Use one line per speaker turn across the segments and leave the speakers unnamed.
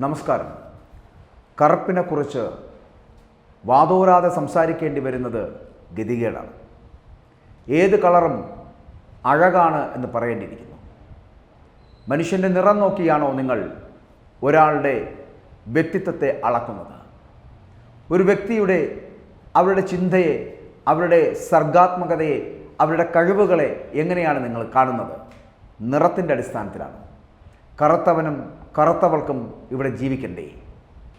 നമസ്കാരം. കറുപ്പിനെക്കുറിച്ച് വാതോരാതെ സംസാരിക്കേണ്ടി വരുന്നത് ഗതികേടാണ്. ഏത് കളറും അഴകാണ് എന്ന് പറയേണ്ടിയിരിക്കുന്നു. മനുഷ്യന്റെ നിറം നോക്കിയാണോ നിങ്ങൾ ഒരാളുടെ വ്യക്തിത്വത്തെ അളക്കുന്നത്? ഒരു വ്യക്തിയുടെ അവരുടെ ചിന്തയെ അവരുടെ സർഗാത്മകതയെ അവരുടെ കഴിവുകളെ എങ്ങനെയാണ് നിങ്ങൾ കാണുന്നത്? നിറത്തിന്റെ അടിസ്ഥാനത്തിലാണ്. കറുത്തവനും കറുത്തവൾക്കും ഇവിടെ ജീവിക്കണ്ടേ.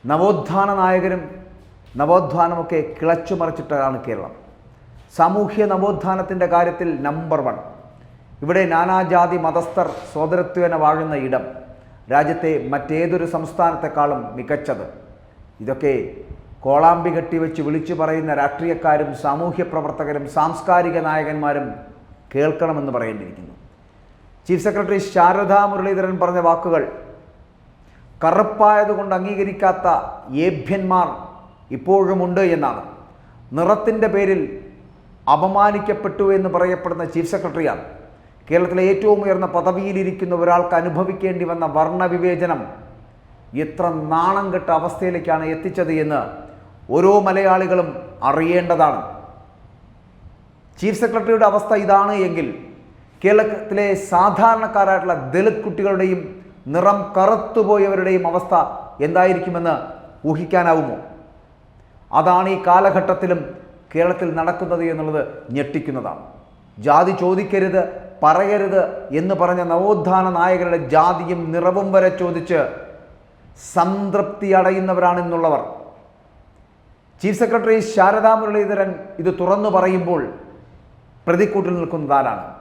നവോത്ഥാന നായകരും നവോത്ഥാനമൊക്കെ കിളച്ചു മറിച്ചിട്ടതാണ് കേരളം. സാമൂഹ്യ നവോത്ഥാനത്തിന്റെ കാര്യത്തിൽ നമ്പർ വൺ ഇവിടെ നാനാജാതി മതസ്ഥർ സ്വതരത്വേന വാഴുന്ന ഇടം. രാജ്യത്തെ മറ്റേതൊരു സംസ്ഥാനത്തെക്കാളും മികച്ചത്. ഇതൊക്കെ കോളാമ്പി കെട്ടിവെച്ച് വിളിച്ചു പറയുന്ന രാഷ്ട്രീയക്കാരും സാമൂഹ്യ പ്രവർത്തകരും സാംസ്കാരിക നായകന്മാരും കേൾക്കണമെന്ന് പറയേണ്ടിയിരിക്കുന്നു. ചീഫ് സെക്രട്ടറി ശാരദാ മുരളീധരൻ പറഞ്ഞ വാക്കുകൾ കറുപ്പായതുകൊണ്ട് അംഗീകരിക്കാത്ത ഏഭ്യന്മാർ ഇപ്പോഴുമുണ്ട് എന്നാണ്. നിറത്തിന്റെ പേരിൽ അപമാനിക്കപ്പെട്ടു എന്ന് പറയപ്പെടുന്ന ചീഫ് സെക്രട്ടറിയാണ്. കേരളത്തിലെ ഏറ്റവും ഉയർന്ന പദവിയിലിരിക്കുന്ന ഒരാൾക്ക് അനുഭവിക്കേണ്ടി വന്ന വർണവിവേചനം എത്ര നാണം കെട്ട അവസ്ഥയിലേക്കാണ് എത്തിച്ചത് എന്ന് ഓരോ മലയാളികളും അറിയേണ്ടതാണ്. ചീഫ് സെക്രട്ടറിയുടെ അവസ്ഥ ഇതാണ് എങ്കിൽ കേരളത്തിലെ സാധാരണക്കാരായിട്ടുള്ള ദളിത് കുട്ടികളുടെയും നിറം കറുത്തുപോയവരുടെയും അവസ്ഥ എന്തായിരിക്കുമെന്ന് ഊഹിക്കാനാവുമോ? അതാണ് ഈ കാലഘട്ടത്തിലും കേരളത്തിൽ നടക്കുന്നത് എന്നുള്ളത് ഞെട്ടിക്കുന്നതാണ്. ജാതി ചോദിക്കരുത് പറയരുത് എന്ന് പറഞ്ഞ നവോത്ഥാന നായകരുടെ ജാതിയും നിറവും വരെ ചോദിച്ച് സംതൃപ്തി അടയുന്നവരാണെന്നുള്ളവർ ചീഫ് സെക്രട്ടറി ശാരദാ മുരളീധരൻ ഇത് തുറന്നു പറയുമ്പോൾ പ്രതിക്കൂട്ടിൽ നിൽക്കുന്നതാരാണ്?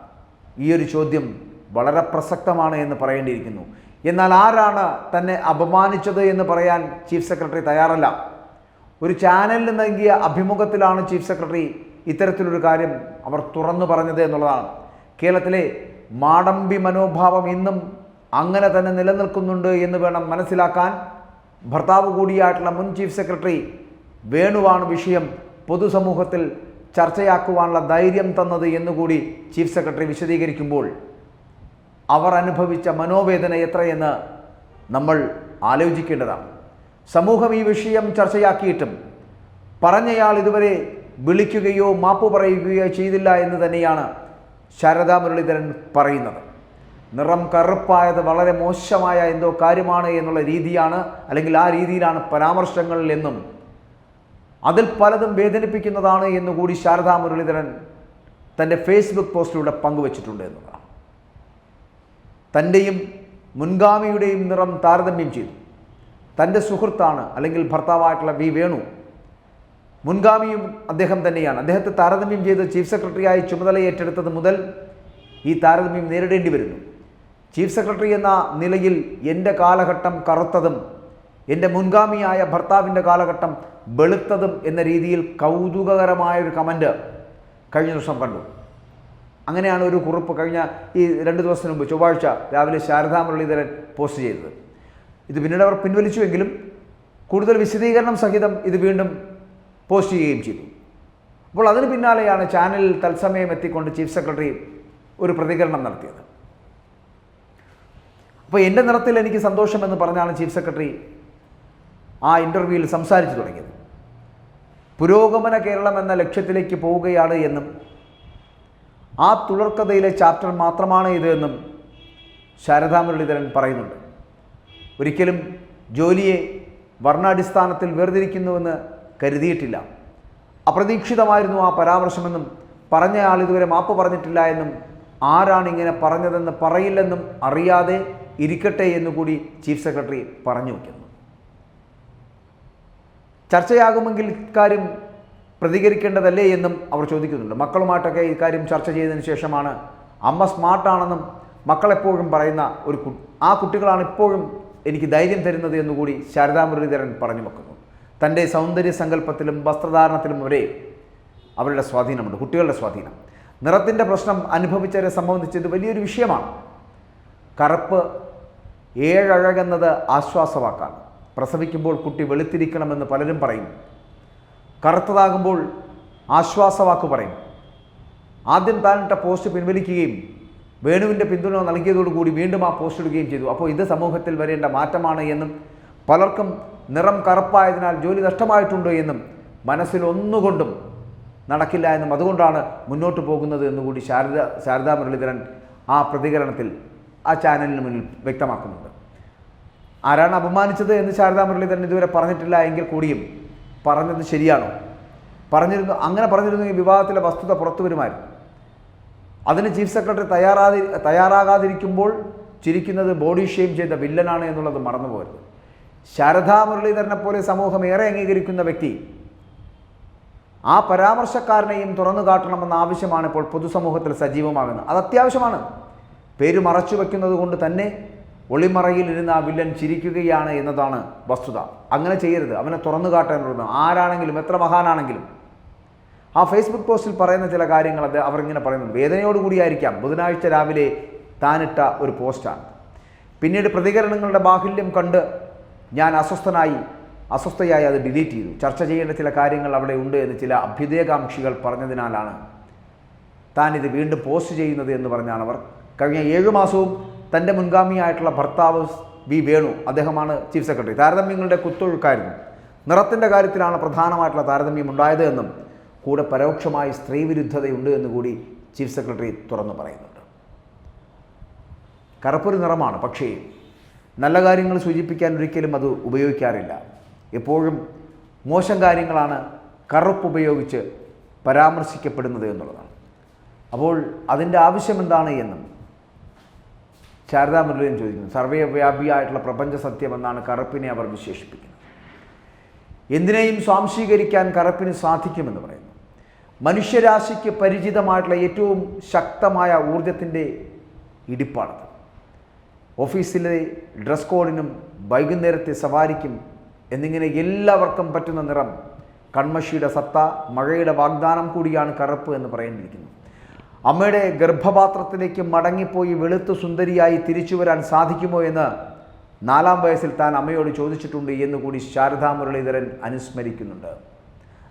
ഈ ഒരു ചോദ്യം വളരെ പ്രസക്തമാണ് എന്ന് പറയേണ്ടിയിരിക്കുന്നു. എന്നാൽ ആരാണ് തന്നെ അപമാനിച്ചത് എന്ന് പറയാൻ ചീഫ് സെക്രട്ടറി തയ്യാറല്ല? ഒരു ചാനലിന് നൽകിയ അഭിമുഖത്തിലാണ് ചീഫ് സെക്രട്ടറി ഇത്തരത്തിലൊരു കാര്യം അവർ തുറന്നു പറഞ്ഞത് എന്നുള്ളതാണ്. കേരളത്തിലെ മാടമ്പി മനോഭാവം ഇന്നും അങ്ങനെ തന്നെ നിലനിൽക്കുന്നുണ്ട് എന്ന് വേണം മനസ്സിലാക്കാൻ. ഭർത്താവ് കൂടിയായിട്ടുള്ള മുൻ ചീഫ് സെക്രട്ടറി വേണുവാണ് വിഷയം പൊതുസമൂഹത്തിൽ ചർച്ചയാക്കുവാനുള്ള ധൈര്യം തന്നത് എന്നുകൂടി ചീഫ് സെക്രട്ടറി വിശദീകരിക്കുമ്പോൾ അവർ അനുഭവിച്ച മനോവേദന എത്രയെന്ന് നമ്മൾ ആലോചിക്കേണ്ടതാണ്. സമൂഹം ഈ വിഷയം ചർച്ചയാക്കിയിട്ടും പറഞ്ഞയാൾ ഇതുവരെ വിളിക്കുകയോ മാപ്പ് പറയുകയോ ചെയ്തില്ല എന്ന് തന്നെയാണ് ശാരദാ മുരളീധരൻ പറയുന്നത്. നിറം കറുപ്പായത് വളരെ മോശമായ എന്തോ കാര്യമാണ് എന്നുള്ള രീതിയാണ് അല്ലെങ്കിൽ ആ രീതിയിലാണ് പരാമർശങ്ങൾ എന്നും അതിൽ പലതും വേദനിപ്പിക്കുന്നതാണ് എന്നുകൂടി ശാരദാ മുരളീധരൻ തന്റെ ഫേസ്ബുക്ക് പോസ്റ്റിലൂടെ പങ്കുവച്ചിട്ടുണ്ട് എന്നതാണ്. തന്റെയും മുൻഗാമിയുടെയും നിറം താരതമ്യം ചെയ്തു. തന്റെ സുഹൃത്താണ് അല്ലെങ്കിൽ ഭർത്താവായിട്ടുള്ള വി വേണു. മുൻഗാമിയും അദ്ദേഹം തന്നെയാണ്. അദ്ദേഹത്തെ താരതമ്യം ചെയ്ത് ചീഫ് സെക്രട്ടറിയായി ചുമതല ഏറ്റെടുത്തത് മുതൽ ഈ താരതമ്യം നേരിടേണ്ടി വരുന്നു. ചീഫ് സെക്രട്ടറി എന്ന നിലയിൽ എന്റെ കാലഘട്ടം കറുത്തതും എന്റെ മുൻഗാമിയായ ഭർത്താവിന്റെ കാലഘട്ടം വെളുത്തതും എന്ന രീതിയിൽ കൗതുകകരമായൊരു കമന്റ് കഴിഞ്ഞ ദിവസം കണ്ടു. അങ്ങനെയാണ് ഒരു കുറിപ്പ് കഴിഞ്ഞ ഈ രണ്ട് ദിവസത്തിന് മുമ്പ് ചൊവ്വാഴ്ച രാവിലെ ശാരദാ മുരളീധരൻ പോസ്റ്റ് ചെയ്തത്. ഇത് പിന്നീട് അവർ പിൻവലിച്ചുവെങ്കിലും കൂടുതൽ വിശദീകരണം സഹിതം ഇത് വീണ്ടും പോസ്റ്റ് ചെയ്യുകയും ചെയ്തു. അപ്പോൾ അതിന് പിന്നാലെയാണ് ചാനലിൽ തത്സമയം എത്തിക്കൊണ്ട് ചീഫ് സെക്രട്ടറി ഒരു പ്രതികരണം നടത്തിയത്. അപ്പോൾ എന്റെ നിറത്തിൽ എനിക്ക് സന്തോഷമെന്ന് പറഞ്ഞാണ് ചീഫ് സെക്രട്ടറി ആ ഇന്റർവ്യൂവിൽ സംസാരിച്ചു തുടങ്ങിയത്. പുരോഗമന കേരളം എന്ന ലക്ഷ്യത്തിലേക്ക് പോവുകയാണ് എന്നും ആ തുടർക്കഥയിലെ ചാപ്റ്റർ മാത്രമാണ് ഇത് എന്നും ശാരദാ മുരളീധരൻ പറയുന്നുണ്ട്. ഒരിക്കലും ജോലിയെ വർണാടിസ്ഥാനത്തിൽ വേർതിരിക്കുന്നുവെന്ന് കരുതിയിട്ടില്ല. അപ്രതീക്ഷിതമായിരുന്നു ആ പരാമർശമെന്നും പറഞ്ഞയാൾ ഇതുവരെ മാപ്പ് പറഞ്ഞിട്ടില്ല എന്നും ആരാണ് ഇങ്ങനെ പറഞ്ഞതെന്ന് പറയില്ലെന്നും അറിയാതെ ഇരിക്കട്ടെ എന്നുകൂടി ചീഫ് സെക്രട്ടറി പറഞ്ഞു വയ്ക്കുന്നു. ചർച്ചയാകുമെങ്കിൽ ഇക്കാര്യം പ്രതികരിക്കേണ്ടതല്ലേ എന്നും അവർ ചോദിക്കുന്നുണ്ട്. മക്കളുമായിട്ടൊക്കെ ഇക്കാര്യം ചർച്ച ചെയ്തതിന് ശേഷമാണ് അമ്മ സ്മാർട്ടാണെന്നും മക്കളെപ്പോഴും പറയുന്ന ഒരു ആ കുട്ടികളാണ് ഇപ്പോഴും എനിക്ക് ധൈര്യം തരുന്നത് എന്നുകൂടി ശാരദാ മുരളീധരൻ പറഞ്ഞു വെക്കുന്നു. തന്റെ സൗന്ദര്യ സങ്കല്പത്തിലും വസ്ത്രധാരണത്തിലും ഒരേ അവരുടെ സ്വാധീനമുണ്ട് കുട്ടികളുടെ സ്വാധീനം. നിറത്തിന്റെ പ്രശ്നം അനുഭവിച്ചവരെ സംബന്ധിച്ച് ഇത് വലിയൊരു വിഷയമാണ്. കറുപ്പ് ഏഴഴകെന്നത് ആശ്വാസവാക്കാണ്. പ്രസവിക്കുമ്പോൾ കുട്ടി വെളുത്തിരിക്കണമെന്ന് പലരും പറയും. കറുത്തതാകുമ്പോൾ ആശ്വാസവാക്ക് പറയും. ആദ്യം താനിട്ട പോസ്റ്റ് പിൻവലിക്കുകയും വേണുവിന്റെ പിന്തുണ നൽകിയതോടുകൂടി വീണ്ടും ആ പോസ്റ്റ് ഇടുകയും ചെയ്തു. അപ്പോൾ ഇത് സമൂഹത്തിൽ വരേണ്ട മാറ്റമാണ് എന്നും പലർക്കും നിറം കറുപ്പായതിനാൽ ജോലി നഷ്ടമായിട്ടുണ്ട് എന്നും മനസ്സിൽ ഒന്നുകൊണ്ടും നടക്കില്ല എന്നും അതുകൊണ്ടാണ് മുന്നോട്ട് പോകുന്നത് എന്നുകൂടി ശാരദ ശാരദാ മുരളീധരൻ ആ പ്രതികരണത്തിൽ ആ ചാനലിന് മുന്നിൽ വ്യക്തമാക്കുന്നുണ്ട്. ആരാണ് അപമാനിച്ചത് എന്ന് ശാരദാ മുരളീധരൻ ഇതുവരെ പറഞ്ഞിട്ടില്ല എങ്കിൽ കൂടിയും പറഞ്ഞത് ശരിയാണോ? പറഞ്ഞിരുന്നു അങ്ങനെ പറഞ്ഞിരുന്നെങ്കിൽ വിവാദത്തിലെ വസ്തുത പുറത്തു വരുമായിരുന്നു. അതിന് ചീഫ് സെക്രട്ടറി തയ്യാറാതി തയ്യാറാകാതിരിക്കുമ്പോൾ ചിരിക്കുന്നത് ബോഡി ഷെയിം ചെയ്ത വില്ലനാണ് എന്നുള്ളത് മറന്നുപോകരുത് ശാരദാ മുരളീധരനെ പോലെ സമൂഹം ഏറെ അംഗീകരിക്കുന്ന വ്യക്തി ആ പരാമർശക്കാരനെയും തുറന്നു കാട്ടണമെന്ന ആവശ്യമാണ് ഇപ്പോൾ പൊതുസമൂഹത്തിൽ സജീവമാകുന്നത്. അത് അത്യാവശ്യമാണ് പേര് മറച്ചു വയ്ക്കുന്നത് കൊണ്ട് തന്നെ ഒളിമറയിൽ ഇരുന്ന് ആ വില്ലൻ ചിരിക്കുകയാണ് എന്നതാണ് വസ്തുത. അങ്ങനെ ചെയ്യരുത്. അവനെ തുറന്നു കാട്ടാനുള്ളത് ആരാണെങ്കിലും എത്ര മഹാനാണെങ്കിലും. ആ ഫേസ്ബുക്ക് പോസ്റ്റിൽ പറയുന്ന ചില കാര്യങ്ങൾ അത് അവരിങ്ങനെ പറയുന്നുണ്ട്. വേദനയോടുകൂടിയായിരിക്കാം ബുധനാഴ്ച രാവിലെ താനിട്ട ഒരു പോസ്റ്റാണ്. പിന്നീട് പ്രതികരണങ്ങളുടെ ബാഹുല്യം കണ്ട് ഞാൻ അസ്വസ്ഥനായി അസ്വസ്ഥയായി അത് ഡിലീറ്റ് ചെയ്തു. ചർച്ച ചെയ്യേണ്ട ചില കാര്യങ്ങൾ അവിടെ ഉണ്ട് എന്ന് ചില അഭ്യുദയകാംക്ഷികൾ പറഞ്ഞതിനാലാണ് താൻ ഇത് വീണ്ടും പോസ്റ്റ് ചെയ്യുന്നത് എന്ന് പറഞ്ഞാണ് അവർ. കഴിഞ്ഞ ഏഴു മാസവും തന്റെ മുൻഗാമിയായിട്ടുള്ള ഭർത്താവ് വി വേണു അദ്ദേഹമാണ് ചീഫ് സെക്രട്ടറി. താരതമ്യങ്ങളുടെ കുത്തൊഴുക്കായിരുന്നു. നിറത്തിന്റെ കാര്യത്തിലാണ് പ്രധാനമായിട്ടുള്ള താരതമ്യം ഉണ്ടായത് എന്നും കൂടെ പരോക്ഷമായി സ്ത്രീവിരുദ്ധതയുണ്ട് എന്ന് കൂടി ചീഫ് സെക്രട്ടറി തുറന്നു പറയുന്നുണ്ട്. കറുപ്പൊരു നിറമാണ് പക്ഷേ നല്ല കാര്യങ്ങൾ സൂചിപ്പിക്കാൻ ഒരിക്കലും അത് ഉപയോഗിക്കാറില്ല. എപ്പോഴും മോശം കാര്യങ്ങളാണ് കറുപ്പ് ഉപയോഗിച്ച് പരാമർശിക്കപ്പെടുന്നത് എന്നുള്ളതാണ്. അപ്പോൾ അതിന്റെ ആവശ്യം എന്താണ് എന്നും ശാരദാ ചോദിക്കുന്നു. സർവവ്യാപിയായിട്ടുള്ള പ്രപഞ്ച സത്യം എന്നാണ് കറുപ്പിനെ അവർ വിശേഷിപ്പിക്കുന്നത്. എന്തിനേയും സ്വാംശീകരിക്കാൻ കറുപ്പിന് സാധിക്കുമെന്ന് പറയുന്നു. മനുഷ്യരാശിക്ക് പരിചിതമായിട്ടുള്ള ഏറ്റവും ശക്തമായ ഊർജത്തിന്റെ ഇടിപ്പാണത്. ഓഫീസിലെ ഡ്രസ് കോഡിനും വൈകുന്നേരത്തെ സവാരിക്കും എന്നിങ്ങനെ എല്ലാവർക്കും പറ്റുന്ന നിറം കൺമഷിയുടെ സത്ത മഴയുടെ വാഗ്ദാനം കൂടിയാണ് കറുപ്പ് എന്ന് പറയേണ്ടിയിരിക്കുന്നു. അമ്മയുടെ ഗർഭപാത്രത്തിലേക്ക് മടങ്ങിപ്പോയി വെളുത്തു സുന്ദരിയായി തിരിച്ചു വരാൻ സാധിക്കുമോ എന്ന് നാലാം വയസ്സിൽ താൻ അമ്മയോട് ചോദിച്ചിട്ടുണ്ട് എന്ന് കൂടി ശാരദാ മുരളീധരൻ അനുസ്മരിക്കുന്നുണ്ട്.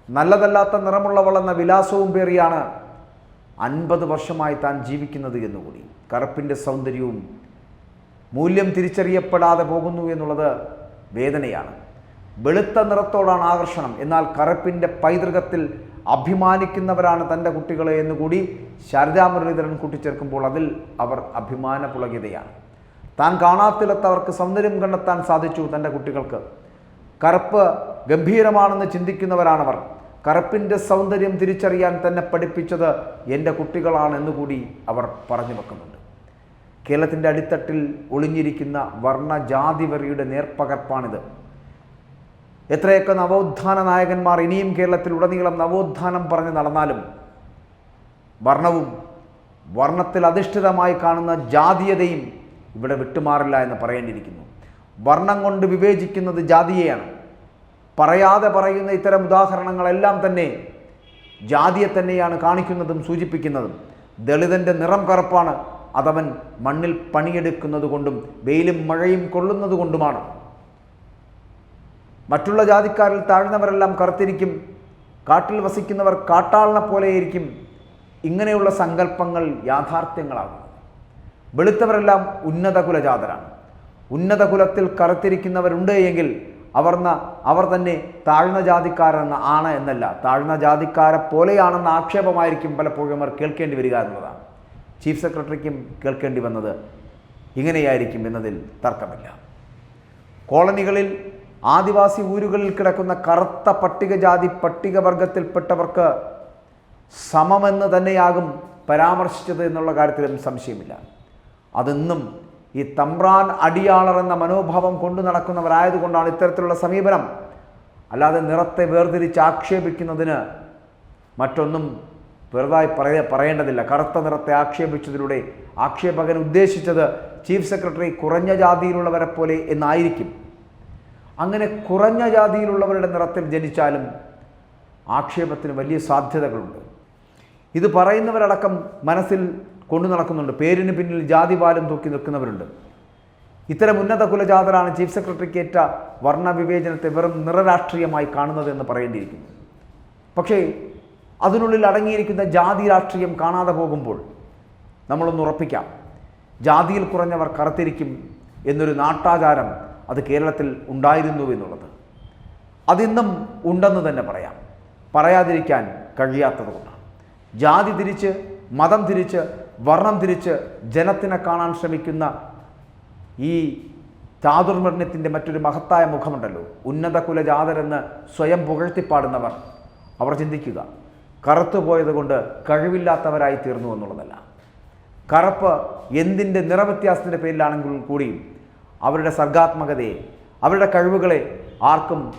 നല്ലതല്ലാത്ത നിറമുള്ളവൾ എന്ന വിലാസവും പേറിയാണ് അൻപത് വർഷമായി താൻ ജീവിക്കുന്നത് എന്നുകൂടി കറുപ്പിന്റെ സൗന്ദര്യവും മൂല്യം തിരിച്ചറിയപ്പെടാതെ പോകുന്നു എന്നുള്ളത് വേദനയാണ്. വെളുത്ത നിറത്തോടാണ് ആകർഷണം. എന്നാൽ കറുപ്പിന്റെ പൈതൃകത്തിൽ അഭിമാനിക്കുന്നവരാണ് തന്റെ കുട്ടികളെ എന്നുകൂടി ശാരദാ മുരളീധരൻ കൂട്ടിച്ചേർക്കുമ്പോൾ അതിൽ അവർ അഭിമാന പുളകിതയാണ് താൻ കാണാത്തിടത്തവർക്ക് സൗന്ദര്യം കണ്ടെത്താൻ സാധിച്ചു തന്റെ കുട്ടികൾക്ക്. കറുപ്പ് ഗംഭീരമാണെന്ന് ചിന്തിക്കുന്നവരാണവർ കറുപ്പിന്റെ സൗന്ദര്യം തിരിച്ചറിയാൻ തന്നെ പഠിപ്പിച്ചത് എന്റെ കുട്ടികളാണെന്ന് കൂടി അവർ പറഞ്ഞു വെക്കുന്നുണ്ട്. കേരളത്തിന്റെ അടിത്തട്ടിൽ ഒളിഞ്ഞിരിക്കുന്ന വർണജാതിവറിയുടെ നേർപ്പകർപ്പാണിത്. എത്രയൊക്കെ നവോത്ഥാന നായകന്മാർ ഇനിയും കേരളത്തിൽ ഉടനീളം നവോത്ഥാനം പറഞ്ഞ് നടന്നാലും വർണവും വർണത്തിൽ അധിഷ്ഠിതമായി കാണുന്ന ജാതീയതയും ഇവിടെ വിട്ടുമാറില്ല എന്ന് പറയേണ്ടിയിരിക്കുന്നു. വർണം കൊണ്ട് വിവേചിക്കുന്നത് ജാതിയെയാണ്. പറയാതെ പറയുന്ന ഇത്തരം ഉദാഹരണങ്ങളെല്ലാം തന്നെ ജാതിയെ തന്നെയാണ് കാണിക്കുന്നതും സൂചിപ്പിക്കുന്നതും. ദളിതന്റെ നിറം കറുപ്പാണ്. അതവൻ മണ്ണിൽ പണിയെടുക്കുന്നത് കൊണ്ടും വെയിലും മഴയും കൊള്ളുന്നത് കൊണ്ടുമാണ് മറ്റുള്ള ജാതിക്കാരിൽ താഴ്ന്നവരെല്ലാം കറുത്തിരിക്കും. കാട്ടിൽ വസിക്കുന്നവർ കാട്ടാളിനെ പോലെയായിരിക്കും. ഇങ്ങനെയുള്ള സങ്കല്പങ്ങൾ യാഥാർത്ഥ്യങ്ങളാകും വെളുത്തവരെല്ലാം ഉന്നത കുലജാതരാണ് ഉന്നത കുലത്തിൽ കറുത്തിരിക്കുന്നവരുണ്ട് എങ്കിൽ അവർന്ന അവർ തന്നെ താഴ്ന്ന ജാതിക്കാരെന്ന ആണ് എന്നല്ല. താഴ്ന്ന ജാതിക്കാരെ പോലെയാണെന്ന ആക്ഷേപമായിരിക്കും പലപ്പോഴും അവർ കേൾക്കേണ്ടി വരിക എന്നതാണ് ചീഫ് സെക്രട്ടറിക്കും കേൾക്കേണ്ടി വന്നത് ഇങ്ങനെയായിരിക്കും എന്നതിൽ തർക്കമില്ല. കോളനികളിൽ ആദിവാസി ഊരുകളിൽ കിടക്കുന്ന കറുത്ത പട്ടികജാതി പട്ടികവർഗത്തിൽപ്പെട്ടവർക്ക് സമമെന്ന് തന്നെയാകും പരാമർശിച്ചത് എന്നുള്ള കാര്യത്തിലും സംശയമില്ല. അതെന്നും ഈ തമ്പ്രാൻ അടിയാളർ എന്ന മനോഭാവം കൊണ്ടു നടക്കുന്നവരായതുകൊണ്ടാണ് ഇത്തരത്തിലുള്ള സമീപനം. അല്ലാതെ നിറത്തെ വേർതിരിച്ച് ആക്ഷേപിക്കുന്നതിന് മറ്റൊന്നും വെറുതായി പറയ പറയേണ്ടതില്ല. കറുത്ത നിറത്തെ ആക്ഷേപിച്ചതിലൂടെ ആക്ഷേപകൻ ഉദ്ദേശിച്ചത് ചീഫ് സെക്രട്ടറി കുറഞ്ഞ ജാതിയിലുള്ളവരെ പോലെ എന്നായിരിക്കും. അങ്ങനെ കുറഞ്ഞ ജാതിയിലുള്ളവരുടെ നിറത്തിൽ ജനിച്ചാലും ആക്ഷേപത്തിന് വലിയ സാധ്യതകളുണ്ട്. ഇത് പറയുന്നവരടക്കം മനസ്സിൽ കൊണ്ടു നടക്കുന്നുണ്ട്. പേരിന് പിന്നിൽ ജാതിപാലം തൂക്കി നിൽക്കുന്നവരുണ്ട്. ഇത്തരം ഉന്നത കുലജാതരാണ് ചീഫ് സെക്രട്ടറിക്ക് ഏറ്റ വർണവിവേചനത്തെ വെറും നിറരാഷ്ട്രീയമായി കാണുന്നത് എന്ന് പറയേണ്ടിയിരിക്കുന്നു. പക്ഷേ അതിനുള്ളിൽ അടങ്ങിയിരിക്കുന്ന ജാതി രാഷ്ട്രീയം കാണാതെ പോകുമ്പോൾ നമ്മളൊന്ന് ഉറപ്പിക്കാം. ജാതിയിൽ കുറഞ്ഞവർ കറുത്തിരിക്കും എന്നൊരു നാട്ടാചാരം അത് കേരളത്തിൽ ഉണ്ടായിരുന്നു എന്നുള്ളത്. അതിന്നും ഉണ്ടെന്ന് തന്നെ പറയാം. പറയാതിരിക്കാൻ കഴിയാത്തത് കൊണ്ടാണ്. ജാതി തിരിച്ച് മതം തിരിച്ച് വർണം തിരിച്ച് ജനത്തിനെ കാണാൻ ശ്രമിക്കുന്ന ഈ ചാതുർവർണത്തിന്റെ മറ്റൊരു മഹത്തായ മുഖമുണ്ടല്ലോ. ഉന്നത കുലജാതരെന്ന് സ്വയം പുകഴ്ത്തിപ്പാടുന്നവർ. അവർ ചിന്തിക്കുക കറുത്തുപോയത് കൊണ്ട് കഴിവില്ലാത്തവരായി തീർന്നു എന്നുള്ളതല്ല. കറുപ്പ് എന്തിന്റെ നിറവ്യത്യാസത്തിന്റെ പേരിലാണെങ്കിൽ കൂടിയും അവരുടെ സർഗാത്മകതയെ അവരുടെ കഴിവുകളെ ആർക്കും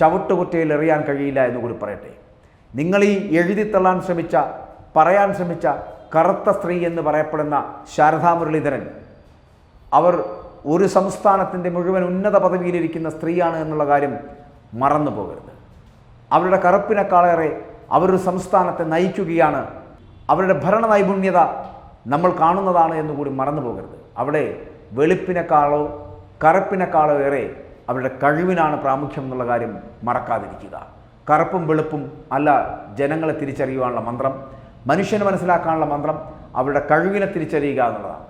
ചവിട്ടുകുറ്റയിൽ എറിയാൻ കഴിയില്ല എന്ന് കൂടി പറയട്ടെ. നിങ്ങൾ ഈ എഴുതിത്തള്ളാൻ ശ്രമിച്ച പറയാൻ ശ്രമിച്ച കറുത്ത സ്ത്രീ എന്ന് പറയപ്പെടുന്ന ശാരദാ മുരളീധരൻ അവർ ഒരു സംസ്ഥാനത്തിന്റെ മുഴുവൻ ഉന്നത പദവിയിലിരിക്കുന്ന സ്ത്രീയാണ് എന്നുള്ള കാര്യം മറന്നു പോകരുത്. അവരുടെ കറുപ്പിനെക്കാളേറെ അവരൊരു സംസ്ഥാനത്തെ നയിക്കുകയാണ്. അവരുടെ ഭരണ നൈപുണ്യത നമ്മൾ കാണുന്നതാണ് എന്നുകൂടി മറന്നു പോകരുത്. അവിടെ വെളുപ്പിനേക്കാളോ കറുപ്പിനേക്കാളോ ഏറെ അവരുടെ കഴിവിനാണ് പ്രാമുഖ്യം എന്നുള്ള കാര്യം മറക്കാതിരിക്കുക. കറുപ്പും വെളുപ്പും അല്ല ജനങ്ങളെ തിരിച്ചറിയുവാനുള്ള മന്ത്രം മനുഷ്യനെ മനസ്സിലാക്കാനുള്ള മന്ത്രം അവരുടെ കഴിവിനെ തിരിച്ചറിയുക എന്നുള്ളതാണ്.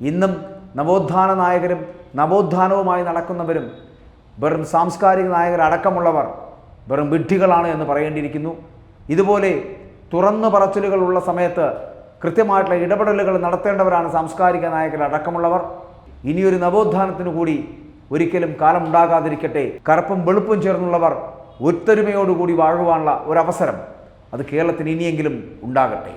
ഇന്നും നവോത്ഥാന നായകരും നവോത്ഥാനവുമായി നടക്കുന്നവരും വെറും സാംസ്കാരിക നായകരടക്കമുള്ളവർ വെറും വിഡ്ഢികളാണ് എന്ന് പറയേണ്ടിയിരിക്കുന്നു. ഇതുപോലെ തുറന്നു പറച്ചിലുകളുള്ള സമയത്ത് കൃത്യമായിട്ടുള്ള ഇടപെടലുകൾ നടത്തേണ്ടവരാണ് സാംസ്കാരിക നായകരടക്കമുള്ളവർ. ഇനിയൊരു നവോത്ഥാനത്തിനു കൂടി ഒരിക്കലും കാലം ഉണ്ടാകാതിരിക്കട്ടെ കറുപ്പും വെളുപ്പും ചേർന്നുള്ളവർ ഒത്തൊരുമയോടുകൂടി വാഴുവാനുള്ള ഒരവസരം അത് കേരളത്തിന് ഇനിയെങ്കിലും ഉണ്ടാകട്ടെ.